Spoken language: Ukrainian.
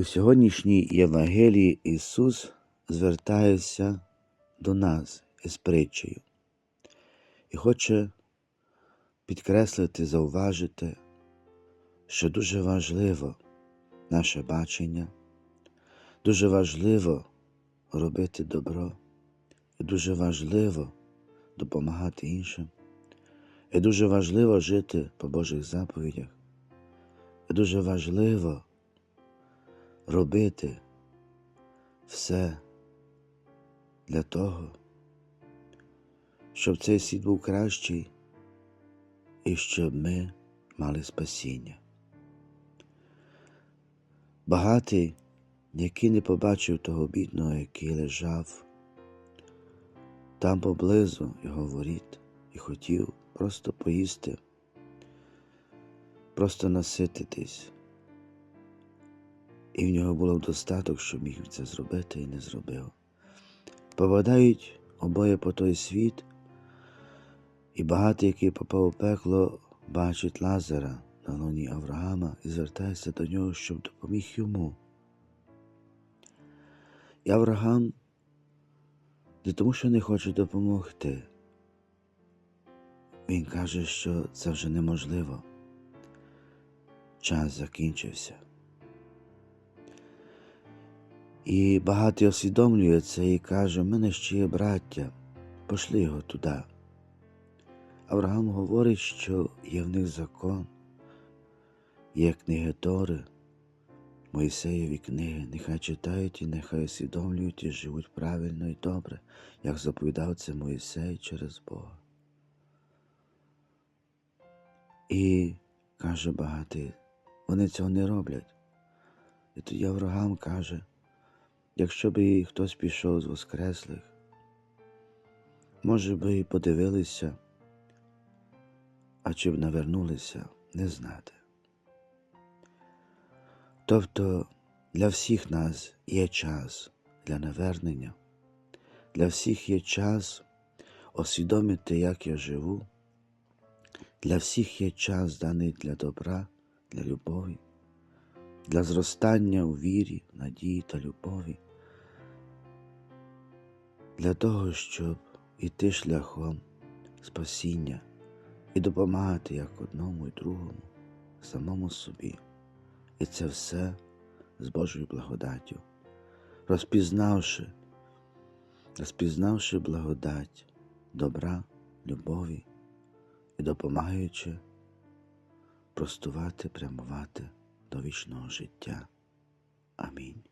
У сьогоднішній Євангелії Ісус звертається до нас із притчею. І хоче підкреслити, зауважити, що дуже важливо наше бачення, дуже важливо робити добро, і дуже важливо допомагати іншим, і дуже важливо жити по Божих заповідях, і дуже важливо робити все для того, щоб цей світ був кращий і щоб ми мали спасіння. Багатий, який не побачив того бідного, який лежав там поблизу його воріт і хотів просто поїсти, просто насититись. І в нього було достаток, що міг це зробити і не зробив. Попадають обоє по той світ, і багатий, який попав у пекло, бачить Лазара на луні Авраама і звертається до нього, щоб допоміг йому. І Авраам не тому, що не хоче допомогти. Він каже, що це вже неможливо. Час закінчився. І багатий усвідомлює це і каже, в мене ще є браття, пошли його туди. Авраам говорить, що є в них закон, є книги Тори, Моїсеєві книги, нехай читають і нехай усвідомлюють і живуть правильно і добре, як заповідав це Моїсей через Бога. І каже багатий, вони цього не роблять. І тоді Авраам каже, якщо би хтось пішов з Воскреслих, може би і подивилися, а чи б навернулися, не знати. Тобто для всіх нас є час для навернення, для всіх є час усвідомити, як я живу, для всіх є час даний для добра, для любові, для зростання у вірі, надії та любові, для того, щоб іти шляхом спасіння і допомагати як одному і другому, самому собі. І це все з Божою благодаттю, розпізнавши, розпізнавши благодать добра, любові і допомагаючи простувати, прямувати до вічного життя. Амінь.